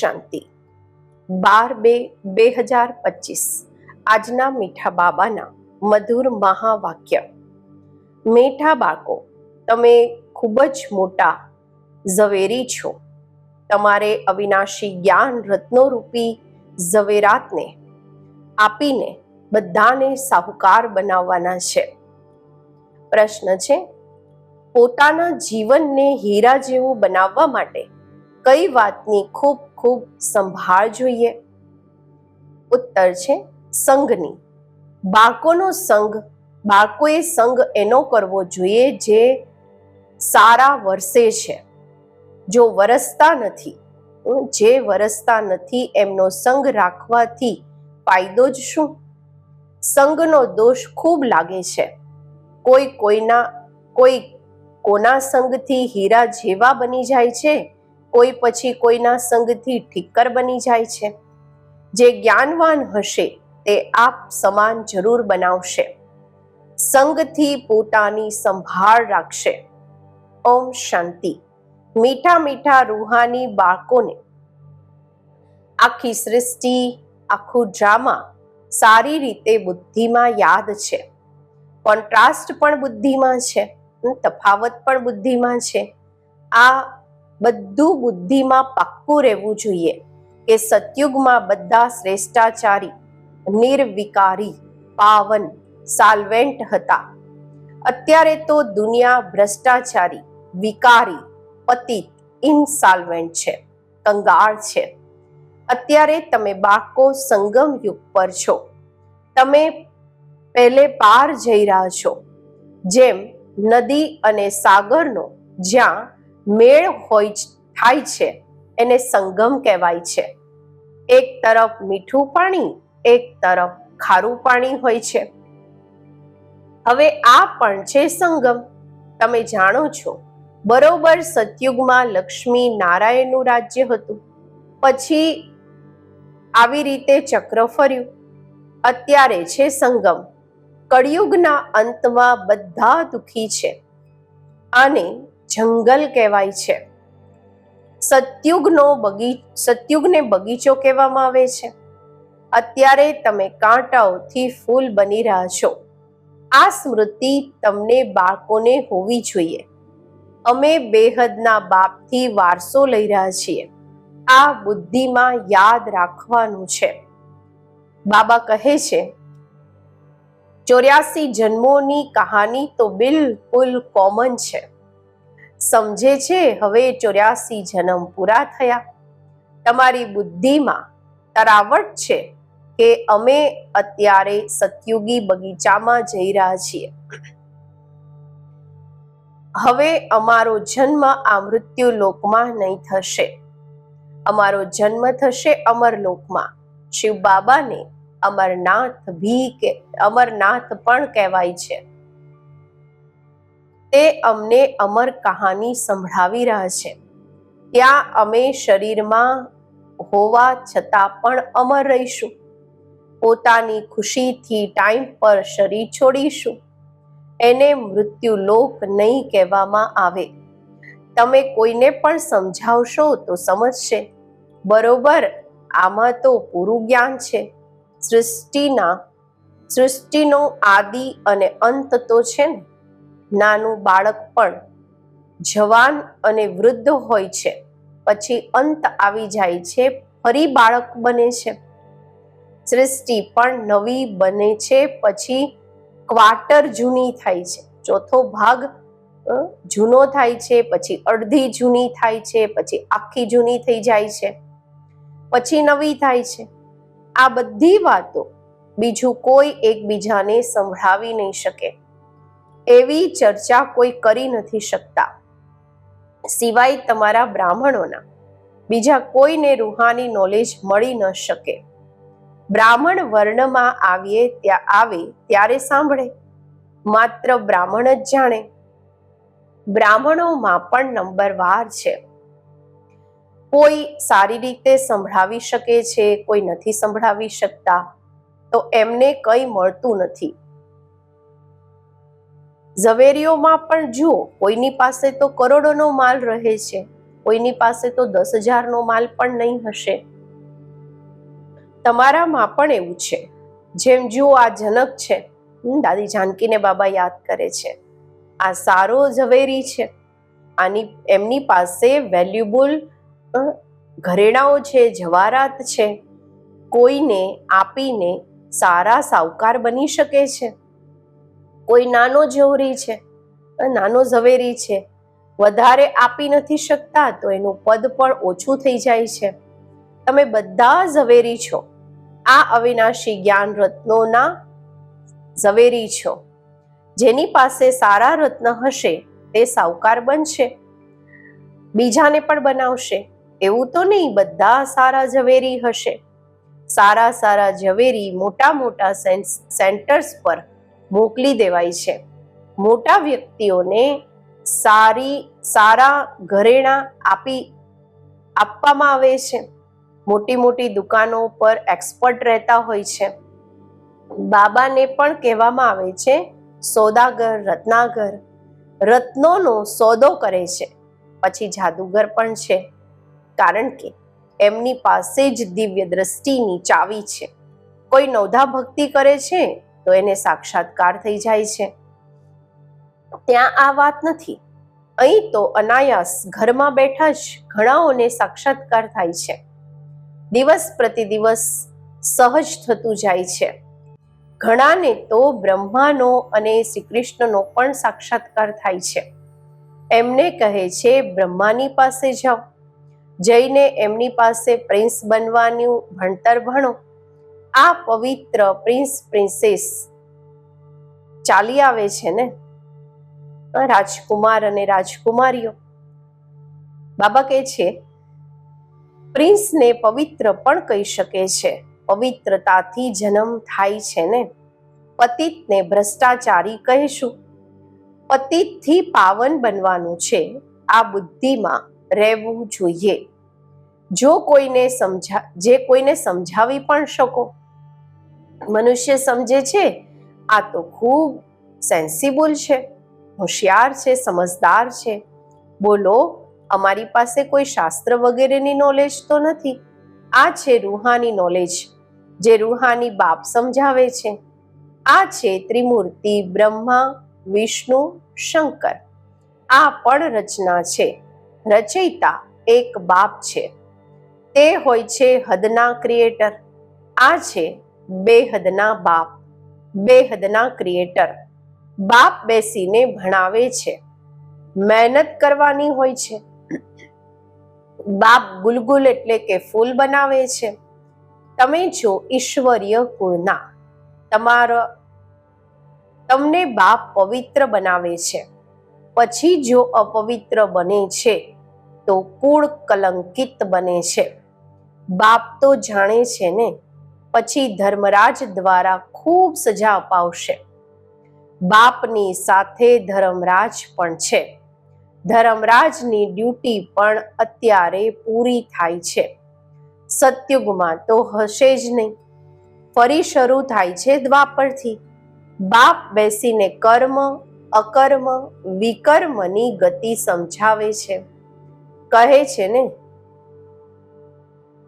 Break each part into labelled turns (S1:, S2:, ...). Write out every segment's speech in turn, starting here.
S1: શાંતિ. બાર બે બે હજાર પચીસ. આજના મીઠા બાબાના મધુર મહાવાક્ય. મીઠા બાળકો, તમે ખૂબ જ મોટા ઝવેરી છો. તમારે અવિનાશી જ્ઞાન રત્નોરૂપી ઝવેરાતને આપીને બધાને સાહુકાર બનાવવાના છે. પ્રશ્ન છે, પોતાના જીવનને હીરા જેવું બનાવવા માટે કઈ વાતની ખૂબ ખૂબ સંભાળ જોઈએ. ઉત્તર છે, સંઘની. બાળકોનો સંઘ, બાળકોએ સંઘ એનો કરવો જોઈએ જે સારા વરસે છે. જો વરસતા નથી જે વરસતા નથી એમનો સંઘ રાખવાથી ફાયદો જ શું? સંઘનો દોષ ખૂબ લાગે છે. કોઈ કોઈના, કોઈ કોના સંગથી હીરા જેવા બની જાય છે? કોઈ પછી કોઈના સંગથી ઠિક્કર બની જાય છે. જે જ્ઞાનવાન હશે તે આપ સમાન જરૂર બનાવશે. સંગથી પોતાની સંભાળ રાખશે. ઓમ શાંતિ. મીઠા મીઠા રૂહાની બાળકોને. આખી સૃષ્ટિ, આખું ડ્રામા સારી રીતે બુદ્ધિમાં યાદ છે. કોન્ટ્રાસ્ટ પણ બુદ્ધિમાં છે. તફાવત પણ બુદ્ધિમાં છે. આ બધું બુદ્ધિમાં પાક્કું રહેવું જોઈએ કે સતયુગમાં બધા શ્રેષ્ઠાચારી, નિર્વિકારી, પાવન, સાલ્વેન્ટ હતા. અત્યારે તો દુનિયા ભ્રષ્ટાચારી, વિકારી, પતિત, ઇનસાલ્વેન્ટ છે, કંગાળ છે. અત્યારે તમે બાળકો સંગમ યુગ પર છો. તમે પહેલે પાર જઈ રહ્યા છો. જેમ નદી અને સાગરનો જ્યાં મેળ હોય થાય છે, એને સંગમ કહેવાય છે. એક તરફ મીઠું પાણી, એક તરફ ખારું પાણી હોય છે. હવે આ પણ છે સંગમ. તમે જાણો છો, બરોબર સતયુગમાં લક્ષ્મી નારાયણનું રાજ્ય હતું. પછી આવી રીતે ચક્ર ફર્યું. અત્યારે છે સંગમ. કળિયુગના અંતમાં બધા દુખી છે. આને જંગલ કહેવાય છે. સતયુગનો બગી, સતયુગને બગીચો કહેવામાં આવે છે. અત્યારે તમે કાંટાઓથી ફૂલ બની રહ્યા છો. આ સ્મૃતિ તમને બાળકોને હોવી જોઈએ. અમે બેહદના બાપથી વારસો લઈ રહ્યા છીએ. આ બુદ્ધિમાં યાદ રાખવાનું છે. બાબા કહે છે, ચોર્યાસી જન્મોની કહાની તો બિલકુલ કોમન છે. સમજે છે, હવે ચોર્યાસી જન્મ પૂરા થયા. તમારી બુદ્ધિમાં તરાવટ છે કે અમે અત્યારે સતયુગી બગીચામાં જઈ રહ્યા છીએ. હવે અમારો જન્મ આ મૃત્યુ લોકમાં નહીં થશે. અમારો જન્મ થશે અમરલોકમાં શિવ બાબાને અમરનાથ ભી કે અમરનાથ પણ કહેવાય છે. તે અમને અમર કહાની સંભળાવી રહ્યા છે. ત્યાં અમે શરીરમાં હોવા છતાં પણ અમર રહીશું. પોતાની ખુશીથી ટાઈમ પર શરીર છોડીશું. એને મૃત્યુ લોક નહીં કહેવામાં આવે. તમે કોઈને પણ સમજાવશો તો સમજશે. બરોબર, આમાં તો પૂરું જ્ઞાન છે. સૃષ્ટિના, સૃષ્ટિનો આદિ અને અંત તો છે ને. નાનું બાળક પણ જવાન અને વૃદ્ધ હોય છે. પછી અંત આવી જાય છે, ફરી બાળક બને છે. સૃષ્ટિ પણ નવી બને છે, પછી ક્વાર્ટર જૂની થાય છે. ચોથો ભાગ જૂનો થાય છે, પછી અડધી જૂની થાય છે, પછી આખી જૂની થઈ જાય છે, પછી નવી થાય છે. આ બધી વાતો બીજું કોઈ એકબીજાને સંભળાવી નહીં શકે. એવી ચર્ચા કોઈ કરી નથી શકતા. સિવાય તમારા બ્રાહ્મણોના. બીજા કોઈને રૂહાની નોલેજ મળી ન શકે. બ્રાહ્મણ વર્ણમાં આવીએ ત્યાં આવે ત્યારે સાંભળે. માત્ર બ્રાહ્મણ જ જાણે. બ્રાહ્મણોમાં પણ નંબરવાર છે. કોઈ સારી રીતે સંભળાવી શકે છે, કોઈ નથી સંભળાવી શકતા. તો એમને કંઈ મળતું નથી. ઝવેરીઓમાં પણ જુઓ, કોઈની પાસે તો કરોડોનો માલ રહે છે, કોઈની પાસે તો દસ હજારનો માલ પણ નહીં હશે. તમારામાં પણ એવું છે. જેમ જુઓ, આ જનક છે. દાદી જાનકીને બાબા યાદ કરે છે. આ સારો ઝવેરી છે. આની, એમની પાસે વેલ્યુબલ ઘરેણાઓ છે, જવારાત છે. કોઈને આપીને સારા સાવકાર બની શકે છે. કોઈ નાનો જવરી છે નાનો ઝવેરી છે, વધારે આપી નથી શકતા, તો એનું પદ પણ ઓછું થઈ જાય છે. તમે બધા ઝવેરી છો. આ અવિનાશી જ્ઞાન રત્નોના ઝવેરી છો. જેની પાસે સારા રત્ન હશે, તે સાવકાર બનશે. બીજાને પણ બનાવશે. એવું તો નહીં, બધા સારા ઝવેરી હશે. સારા સારા ઝવેરી મોટા મોટા સેન્ટર્સ પર મોકલી દેવાય છે. મોટા વ્યક્તિઓને સારી, સારા ઘરેણા આપી, આપવામાં આવે છે. મોટી મોટી દુકાનો પર એક્સપર્ટ રહેતા હોય છે. બાબાને પણ કહેવામાં આવે છે, સોદાગર, રત્નાગર. રત્નોનો સોદો કરે છે. પછી જાદુગર પણ છે. કારણ કે એમની પાસે જ દિવ્ય દ્રષ્ટિની ચાવી છે. કોઈ નવધા ભક્તિ કરે છે? તો એને સાક્ષાત્કાર થઈ જાય છે. ત્યાં આ વાત નથી. અહીં તો અનાયાસ ઘરમાં બેઠા જ ઘણાઓને સાક્ષાત્કાર થાય છે. દિવસ પ્રતિ દિવસ સહજ થતું જાય છે. ઘણાને તો બ્રહ્માનો અને શ્રી કૃષ્ણનો પણ સાક્ષાત્કાર થાય છે. એમને કહે છે, બ્રહ્માની પાસે જાઓ. જઈને એમની પાસે પ્રિન્સ બનવાનું, ભણતર ભણો. આ પવિત્ર પ્રિન્સ પ્રિન્સેસ ચાલી આવે છે ને? રાજકુમાર અને રાજકુમારીઓ. બાબા કહે છે, પ્રિન્સને પવિત્ર પણ કહી શકે છે. પવિત્રતાથી જન્મ થાય છે ને? પતિતને ભ્રષ્ટાચારી કહીશું. પતિતથી પાવન બનવાનું છે. આ બુદ્ધિમાં રહેવું જોઈએ. જો કોઈને સમજા, જે કોઈને સમજાવી પણ શકો મનુષ્ય સમજે છે, આ તો ખૂબ સેન્સિબલ છે, હોશિયાર છે, સમજદાર છે. બોલો, અમારી પાસે કોઈ શાસ્ત્ર વગેરેની નોલેજ તો નથી. આ છે રૂહાની નોલેજ જે રૂહાની બાપ સમજાવે છે. આ છે ત્રિમૂર્તિ, બ્રહ્મા, વિષ્ણુ, શંકર. આ પણ રચના છે. રચયિતા એક બાપ છે. તે હોય છે હદના ક્રિએટર આ છે બેહદના બાપ, બેહદના ક્રિએટર બાપ બેસીને ભણાવે છે. મહેનત કરવાની હોય છે. બાપ ગુલગુલ એટલે કે ફૂલ બનાવે છે. તમે જો ઈશ્વરીય ગુણના, તમારા, તમને બાપ પવિત્ર બનાવે છે. પછી જો અપવિત્ર બને છે, તો કુળ કલંકિત બને છે. બાપ તો જાણે છે ને પછી ધર્મરાજ દ્વારા ખૂબ સજા અપાવશે. બાપની સાથે ધર્મરાજ પણ છે. ધર્મરાજની ડ્યુટી પણ અત્યારે પૂરી થાય છે. સત્યુગમાં તો હશે જ નહીં. ફરી શરૂ થાય છે દ્વાપરથી. બાપ બેસીને કર્મ, અકર્મ, વિકર્મની ગતિ સમજાવે છે. કહે છે ને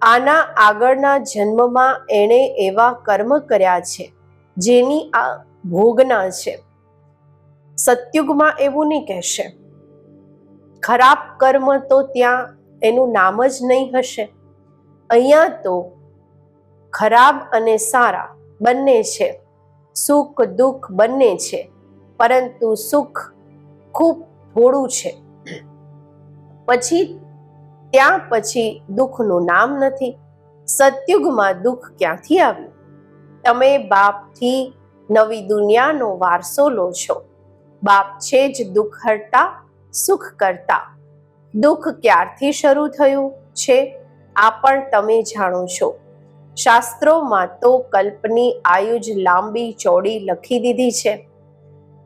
S1: આના આગળના જન્મમાં એણે એવા કર્મ કર્યા છે, જેની આ ભોગના છે. સત્યુગમાં એવું નહીં કહેશે. ખરાબ કર્મ તો ત્યાં એનું નામ જ નહીં હશે. અહીંયા તો ખરાબ અને સારા બંને છે, સુખ દુઃખ બંને છે, પરંતુ સુખ ખૂબ થોડું છે. પછી ત્યાં પછી દુઃખનું નામ નથી. સતયુગમાં દુઃખ ક્યાંથી આવ્યું? તમે બાપથી નવી દુનિયાનો વારસો લો છો. બાપ છે જ દુઃખ હરતા, સુખ કરતા. દુઃખ ક્યારથી શરૂ થયું છે? આ પણ તમે જાણો છો. શાસ્ત્રોમાં તો કલ્પની આયુ જ લાંબી ચોડી લખી દીધી છે.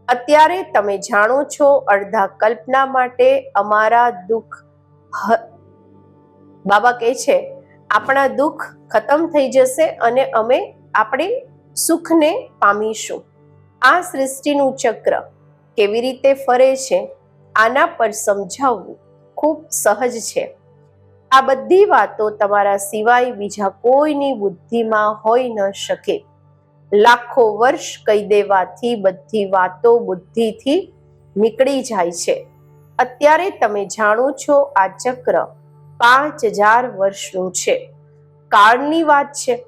S1: અત્યારે તમે જાણો છો અડધા કલ્પના માટે અમારા દુઃખ બાબા કહે છે, આપણા દુઃખ ખતમ થઈ જશે અને અમે આપણે સુખને પામીશું. આ સૃષ્ટિનું ચક્ર કેવી રીતે ફરે છે, આના પર સમજાવવું ખૂબ સહજ છે. આ બધી વાતો તમારા સિવાય બીજા કોઈની બુદ્ધિમાં હોઈ ન શકે. લાખો વર્ષ કહી દેવાથી બધી વાતો બુદ્ધિથી નીકળી જાય છે. અત્યારે તમે જાણો છો આ ચક્ર પાંચ હજાર વર્ષનું છે. કાળની વાત છે.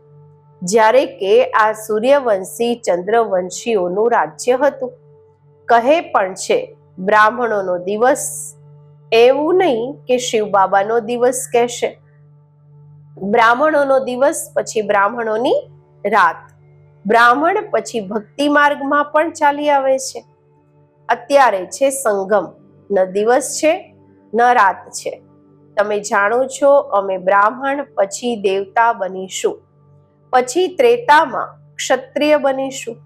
S1: જ્યારે કે આ સૂર્યવંશી ચંદ્રવંશીઓનું રાજ્ય હતું. કહે પણ છે, બ્રાહ્મણોનો દિવસ એવું નહીં કે શિવ બાબાનો દિવસ કહેશે. બ્રાહ્મણોનો દિવસ પછી બ્રાહ્મણોની રાત. બ્રાહ્મણ પછી ભક્તિ માર્ગમાં પણ ચાલી આવે છે. અત્યારે છે સંગમ. ન દિવસ છે, ન રાત છે. તમે જાણો છો, અમે બ્રાહ્મણ, પછી દેવતા બનીશું. પછી ત્રેતામાં ક્ષત્રિય બનીશું.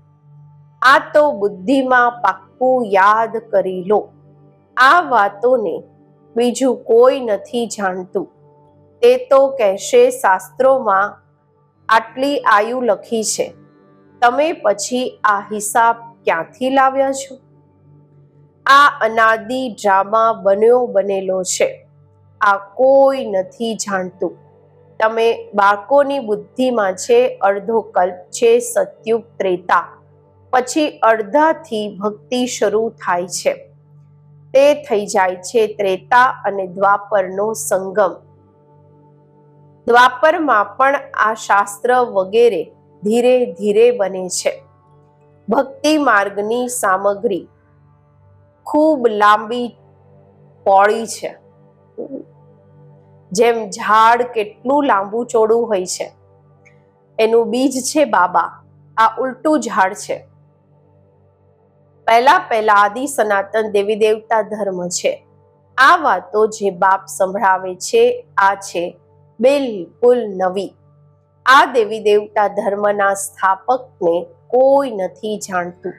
S1: આ તો બુદ્ધિમાં પાક્કું યાદ કરી લો. આ વાતોને બીજું કોઈ નથી જાણતું. તે તો કહેશે શાસ્ત્રોમાં આટલી આયુ લખી છે. તમે પછી આ હિસાબ ક્યાંથી લાવ્યા છો? આ અનાદિ ડ્રામા બન્યો બનેલો છે. આ કોઈ નથી જાણતું. તમે બાળકોની બુદ્ધિમાં છે અડધો કલ્પ છે, સત્યુગ ત્રેતા. પછી અડધાથી ભક્તિ શરૂ થાય છે. તે થઈ જાય છે ત્રેતા અને દ્વાપરનો સંગમ. દ્વાપરમાં પણ આ શાસ્ત્ર વગેરે ધીરે ધીરે બને છે. ભક્તિ માર્ગની સામગ્રી ખૂબ લાંબી પોળી છે. જેમ ઝાડ કેટલું લાંબુ ચોડું હોય છે. એનું બીજ છે બાબા. આ ઉલટું ઝાડ છે. પહેલા પહેલા આદિ સનાતન દેવી દેવતા ધર્મ છે. આ વાતો જે બાપ સંભળાવે છે, આ છે બિલકુલ નવી. આ દેવી દેવતા ધર્મના સ્થાપકને કોઈ નથી જાણતું.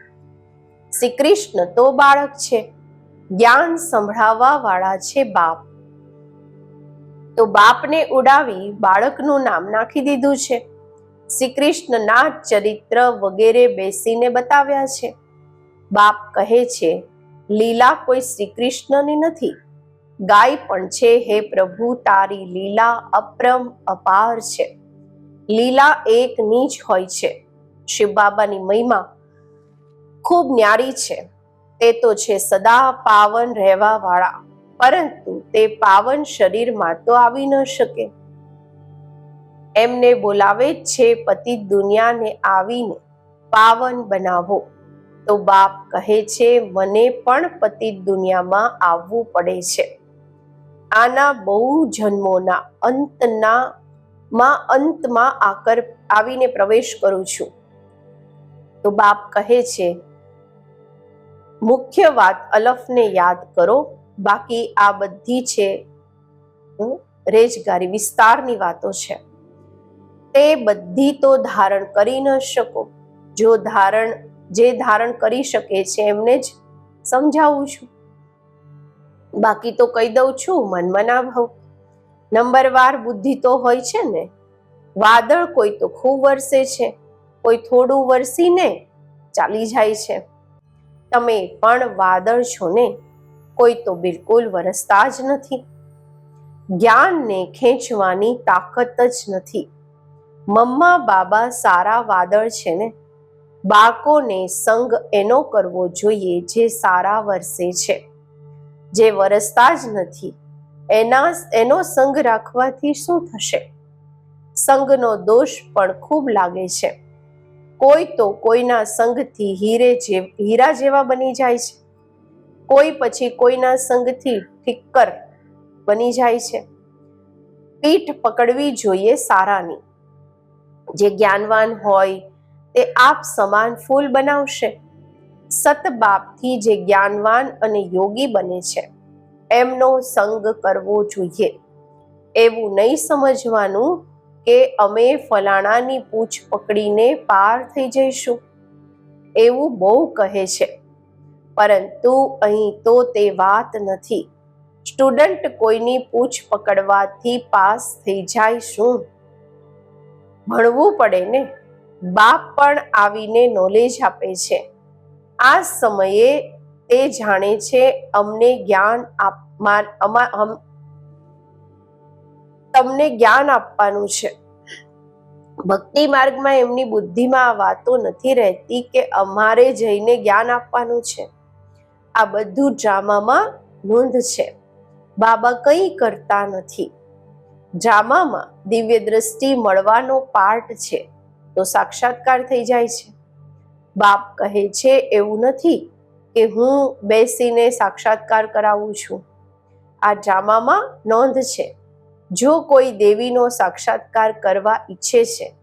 S1: શ્રી કૃષ્ણ તો બાળક છે. જ્ઞાન સંભળાવવા વાળા છે બાપ. તો બાપને ઉડાવી બાળકનું નામ નાખી દીધું છે. શ્રી કૃષ્ણના ચરિત્ર વગેરે બેસીને બતાવ્યા છે. બાપ કહે છે, લીલા કોઈ શ્રી કૃષ્ણની નથી. ગાય પણ છે, હે પ્રભુ, તારી લીલા અપ્રમ અપાર છે. લીલા એક નીચ હોય છે. શિવ બાબાની મહિમા ખૂબ ન્યારી છે. તે તો છે સદા પાવન રહેવા વાળા પરંતુ તે પાવન શરીરમાં તો આવી ન શકે. એમને બોલાવે છે, પતિ દુનિયાને આવીને પાવન બનાવો. તો બાપ કહે છે, મને પણ પતિ દુનિયામાં આવવું પડે છે. આના બહુ જન્મોના અંતના માં અંતમાં આકર આવીને પ્રવેશ કરું છું. તો બાપ કહે છે, મુખ્ય વાત અલફને યાદ કરો. બાકી આ બધી છે રેજગારી વિસ્તારની વાતો છે. તે બધી તો ધારણ કરી ન શકો. જો ધારણ, જે ધારણ કરી શકે છે, એમને જ સમજાવું છું. બાકી તો કહી દઉં છું મનમાં ના ભાવ નંબરવાર બુદ્ધિ તો હોય છે ને. વાદળ કોઈ તો ખૂબ વરસે છે. કોઈ થોડું વરસીને ચાલી જાય છે. તમે પણ વાદળ છો ને? કોઈ તો બિલકુલ વરસતા જ નથી. જ્ઞાનને ખેંચવાની તાકાત જ નથી. મમ્મા બાબા સારા વાદળ છે ને? બાળકોને સંગ એનો કરવો જોઈએ જે સારા વરસે છે. જે વરસતા જ નથી, એના એનો સંગ રાખવાથી શું થશે? સંગનો દોષ પણ ખૂબ લાગે છે. કોઈ તો કોઈના સંગથી હીરે જે, હીરા જેવા બની જાય છે. કોઈ પછી કોઈના સંગથી ઠિક્કર બની જાય છે. પીઠ પકડવી જોઈએ સારાની. જે જ્ઞાનવાન હોય તે આપ સમાન ફૂલ બનાવશે. સતબાપથી જે જ્ઞાનવાન અને યોગી બને છે, એમનો સંગ કરવો જોઈએ. એવું નહીં સમજવાનું કે અમે ફલાણાની પૂછ પકડીને પાર થઈ જઈશું. એવું બહુ કહે છે. પરંતુ અહીં તો તે વાત નથી. સ્ટુડન્ટ કોઈની પૂછ પકડવાથી પાસ થઈ જાય શું? ભણવું પડે ને? બાપ પણ આવીને નોલેજ આપે છે. આ સમયે તે જાણે છે અમને જ્ઞાન તમને જ્ઞાન આપવાનું છે. ભક્તિ માર્ગમાં એમની બુદ્ધિમાં આ વાતો નથી રહેતી કે અમારે જઈને જ્ઞાન આપવાનું છે. આ બધું ડ્રામામાં નોંધ છે. બાબા કંઈ કરતા નથી. ડ્રામામાં દિવ્ય દ્રષ્ટિ મળવાનો પાર્ટ છે તો સાક્ષાત્કાર થઈ જાય છે. બાપ કહે છે એવું નથી કે હું બેસીને સાક્ષાત્કાર કરાવું છું. આ ડ્રામામાં નોંધ છે. જો કોઈ દેવીનો સાક્ષાત્કાર કરવા ઈચ્છે છે,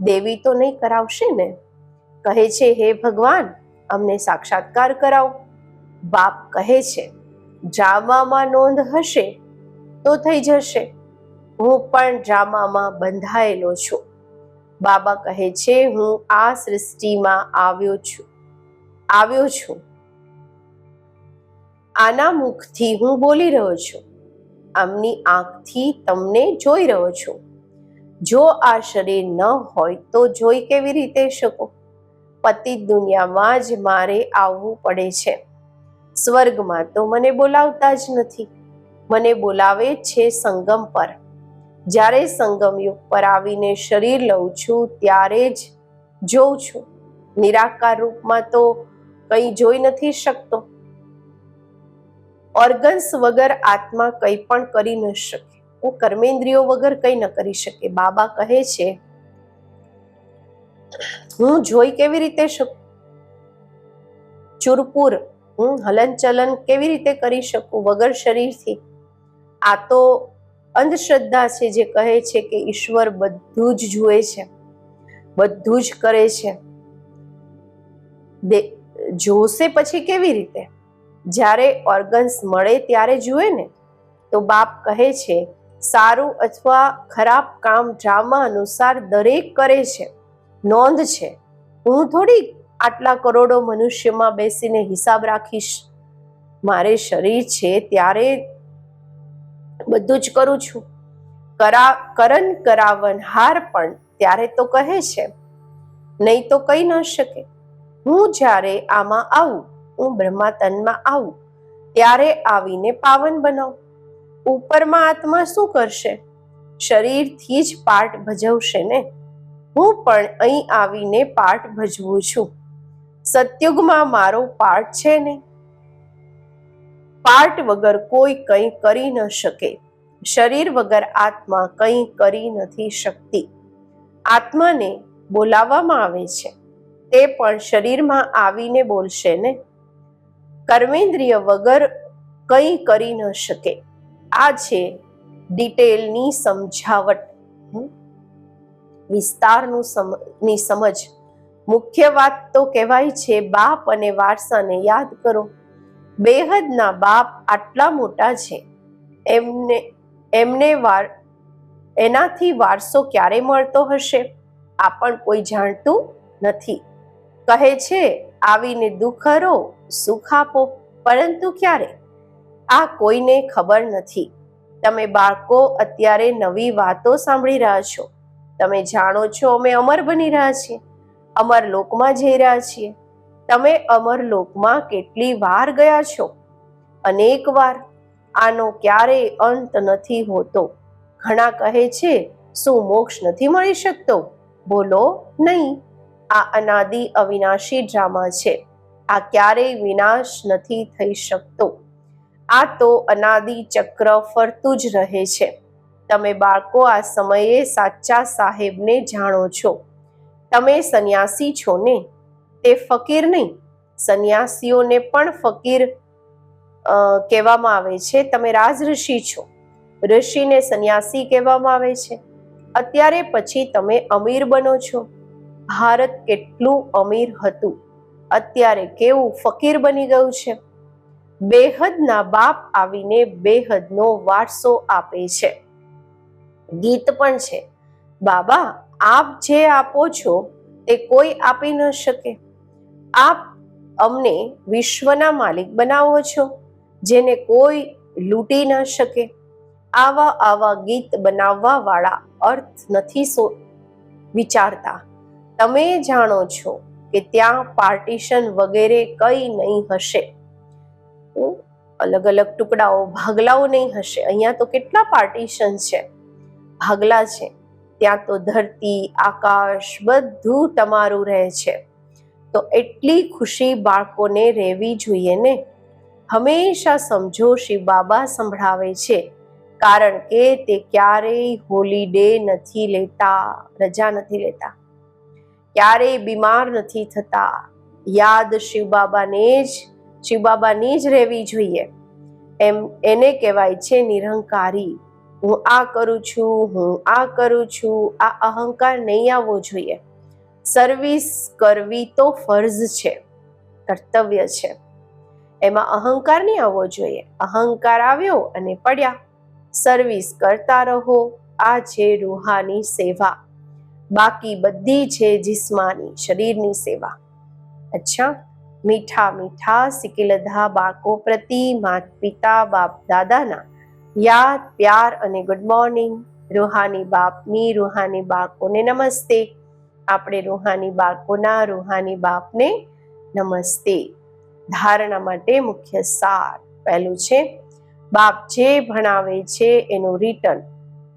S1: દેવી તો નહીં કરાવશે ને? કહે છે, હે ભગવાન, અમને સાક્ષાત્કાર કરાવો. બાપ કહે છે ડ્રામામાં નોંધ હશે તો થઈ જશે. હું પણ ડ્રામામાં બંધાયેલો છું. બાબા કહે છે, હું આ સૃષ્ટિમાં આવ્યો છું આવ્યો છું. આના મુખથી હું બોલી રહ્યો છું. આમની આંખથી તમને જોઈ રહ્યો છું. જો આ શરીર ન હોય તો જોઈ કેવી રીતે શકો? પતિ દુનિયામાં જ મારે આવવું પડે છે. સ્વર્ગમાં તો મને બોલાવતા જ નથી. મને બોલાવે છે સંગમ પર. જ્યારે સંગમ યુગ પર આવીને શરીર લઉં છું, ત્યારે જ જોઉં છું. નિરાકાર રૂપમાં તો કંઈ જોઈ નથી શકતો. ઓર્ગન્સ વગર આત્મા કંઈ પણ કરી ન શકે. હું કર્મેન્દ્રિયો વગર કંઈ ન કરી શકે. બાબા કહે છે, હું જોઈ કેવી રીતે શકું? ચુરપુર હું હલનચલન કેવી રીતે કરી શકું વગર શરીરથી? આ તો અંધશ્રદ્ધા છે જે કહે છે કે ઈશ્વર બધું જ જુએ છે, બધું જ કરે છે. જોશે પછી કેવી રીતે? જ્યારે ઓર્ગન્સ મળે ત્યારે જુએ ને? તો બાપ કહે છે, સારું અથવા ખરાબ કામ ડ્રામા અનુસાર દરેક કરે છે. નોંધ છે, હું થોડી આટલા કરોડો મનુષ્યમાં બેસીને હિસાબ રાખીશ, મારે શરીર છે ત્યારે બધું જ કરું છું. કરા કરન કરાવન હાર પણ ત્યારે તો કહે છે, નહીં તો કહી ન શકે. હું જ્યારે આમાં આવું, હું બ્રહ્મા તનમાં આવું, ત્યારે આવીને પાવન બનાવું. ઉપરમાં આત્મા શું કરશે? શરીરથી જ પાઠ ભજવશે ને? હું પણ અહીં આવીને પાઠ ભજવું છું. સતયુગમાં મારો પાર્ટ છે ને? પાર્ટ વગર કોઈ કંઈ કરી ન શકે. શરીર વગર આત્મા કંઈ કરી નથી શકતી. આત્માને બોલાવવામાં આવે છે. તે પણ શરીરમાં આવીને બોલશે ને? કર્મેન્દ્રિય વગર કંઈ કરી ન શકે. આ છે ડિટેલની સમજાવટ. વિસ્તારનું ની સમજ. મુખ્ય વાત તો કહેવાય છે બાપ અને વારસાને યાદ કરો. બેહદના બાપ આટલા મોટા છે. એમને એમને વાર, એનાથી વારસો ક્યારે મળતો હશે? આ પણ કોઈ જાણતું નથી. કહે છે, આવીને દુઃખ હરો, સુખ આપો. પરંતુ ક્યારે? આ કોઈને ખબર નથી. તમે બાળકો અત્યારે નવી વાતો સાંભળી રહ્યા છો. તમે જાણો છો અમે અમર બની રહ્યા છીએ. અમર લોકમાં જઈ રહ્યા છીએ. તમે અમર લોકમાં કેટલી વાર ગયા છો? અનેક વાર. આનો ક્યારેય અંત નથી હોતો. ઘણા કહે છે, શું મોક્ષ નથી મળી શકતો? બોલો નહીં. આ અનાદિ અવિનાશી ડ્રામા છે. આ ક્યારેય વિનાશ નથી થઈ શકતો. આ તો અનાદિ ચક્ર ફરતું જ રહે છે. તમે બાળકો આ સમયે સાચા સાહેબને જાણો છો. તમે સંન્યાસી છો ને? તે ફકીર નહીં. સંન્યાસીઓને પણ ફકીર કહેવામાં આવે છે. તમે રાજ ઋષિ છો. ઋષિને સંન્યાસી કહેવામાં આવે છે. અત્યારે પછી તમે અમીર બનો છો. ભારત કેટલું અમીર હતું. અત્યારે કેવું ફકીર બની ગયું છે. બેહદના બાપ આવીને બેહદનો વારસો આપે છે. ગીત પણ છે. બાબા આપ જે આપો છો તે કોઈ આપી ન શકે. આપ અમને વિશ્વના માલિક બનાવો છો, જેને કોઈ લૂંટી ન શકે. આવા આવા ગીત બનાવવા વાળા અર્થ નથી સો વિચારતા. તમે જાણો છો કે ત્યાં પાર્ટીશન વગેરે કંઈ નહીં હશે. અલગ અલગ ટુકડાઓ, ભાગલાઓ નહીં હશે. અહીંયા તો કેટલા પાર્ટીશન છે. ભાગલા છે. ત્યાં તો ધરતી, આકાશ બધું તમારું રહે છે. તો એટલી ખુશી બાળકોને રહેવી જોઈએ ને? હંમેશા સમજો શિવ બાબા સંભળાવે છે. કારણ કે તે ક્યારેય હોલીડે નથી લેતા, રજા નથી લેતા. ક્યારેય બીમાર નથી થતા. યાદ શિવ બાબાને જ શિવ બાબાની જ રહેવી જોઈએ. એમ, એને કહેવાય છે નિરંકારી. હું આ કરું છું, હું આ કરું છું, આ અહંકાર નહીં આવવો જોઈએ. સર્વિસ કરવી તો ફર્જ છે, કર્તવ્ય છે. એમાં અહંકાર નહીં આવવો જોઈએ. અહંકાર આવ્યો અને પડ્યા. સર્વિસ કરતા રહો, આ છે રૂહાની સેવા. બાકી બધી છે જિસ્માની, શરીરની સેવા. અચ્છા, મીઠા મીઠા સિકિલધા બાળકો પ્રતિ માત પિતા બાપ દાદાના યાદ, પ્યાર અને ગુડ મોર્નિંગ રૂહાની બાપની રૂહાની બાળકોને નમસ્તે. આપણે રૂહાની બાળકોના રૂહાની બાપને નમસ્તે. ધારણા માટે મુખ્ય સાર પહેલું છે, બાપ જે ભણાવે છે એનું રિટર્ન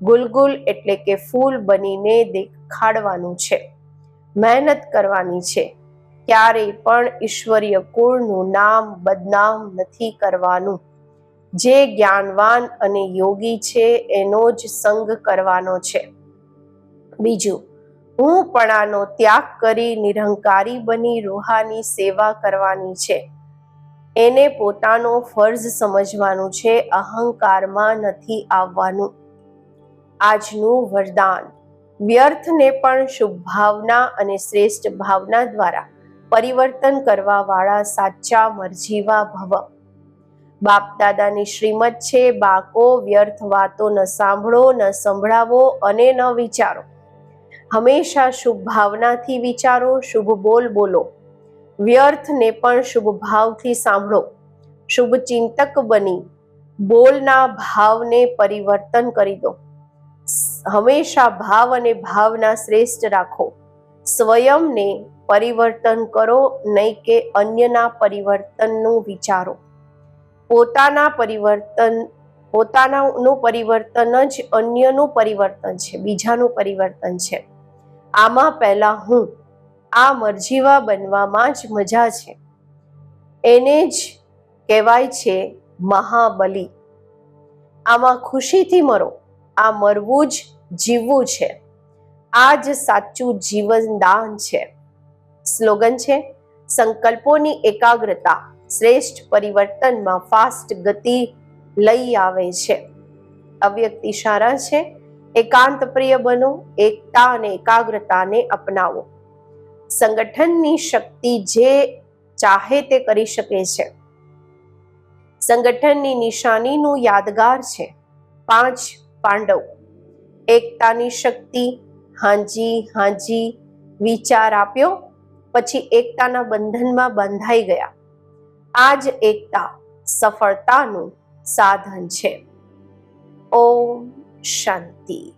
S1: ગુલગુલ એટલે કે ફૂલ બનીને દેખાડવાનું છે. મહેનત કરવાની છે. ક્યારેય પણ ઈશ્વરીય કુળનું નામ બદનામ નથી કરવાનું. જે જ્ઞાનવાન અને યોગી છે, એનો જ સંગ કરવાનો છે. બીજું હું પણાનો ત્યાગ કરી નિરંકારી બની રૂહાની સેવા કરવાની છે. એને પોતાનો ફર્જ સમજવાનું છે, અહંકારમાં નથી આવવાનું. આજનું વરદાન, વ્યર્થને પણ શુભ ભાવના અને શ્રેષ્ઠ ભાવના દ્વારા પરિવર્તન કરવા વાળા સાચા મરજીવા ભવ. બાપ દાદાની શ્રીમત છે. બાકો વ્યર્થ વાતો ન સાંભળો, ન સંભળાવો અને ન વિચારો. હંમેશા શુભ ભાવનાથી વિચારો, શુભ બોલ બોલો. વ્યર્થને પણ શુભ ભાવથી સાંભળો. શુભ ચિંતક બની. બોલના ભાવને પરિવર્તન કરી દો. હંમેશા ભાવ અને ભાવના શ્રેષ્ઠ રાખો. સ્વયંને પરિવર્તન કરો, નહીં કે અન્યના પરિવર્તનનું વિચારો. પોતાના પરિવર્તન, પોતાનાનું પરિવર્તન જ અન્યનું પરિવર્તન છે, બીજાનું પરિવર્તન છે. આમાં પહેલા હું, આ મરજીવા બનવામાં જ મજા છે. એને જ કહેવાય છે મહાબલી. આમાં ખુશીથી મરો, આ મરવું જ જીવવું છે. આ જ સાચું જીવનદાન છે. સ્લોગન છે, સંકલ્પોની એકાગ્રતા. શ્રેષ્ઠ પરિવર્તનમાં ફાસ્ટ ગતિ લઈ આવે છે. અવ્યક્ત ઇશારા છે. એકાંત પ્રિય બનો. એકતા અને એકાગ્રતાને અપનાવો. સંગઠનની શક્તિ જે ચાહે તે કરી શકે છે. સંગઠનની નિશાનીનું યાદગાર છે. પાંચ પાંડવ. એકતાની શક્તિ. હાંજી હાંજી, વિચાર આપ્યો. પછી એકતાના બંધનમાં બંધાઈ ગયા. આ જ એકતા સફળતાનું સાધન છે. ઓમ શાંતિ.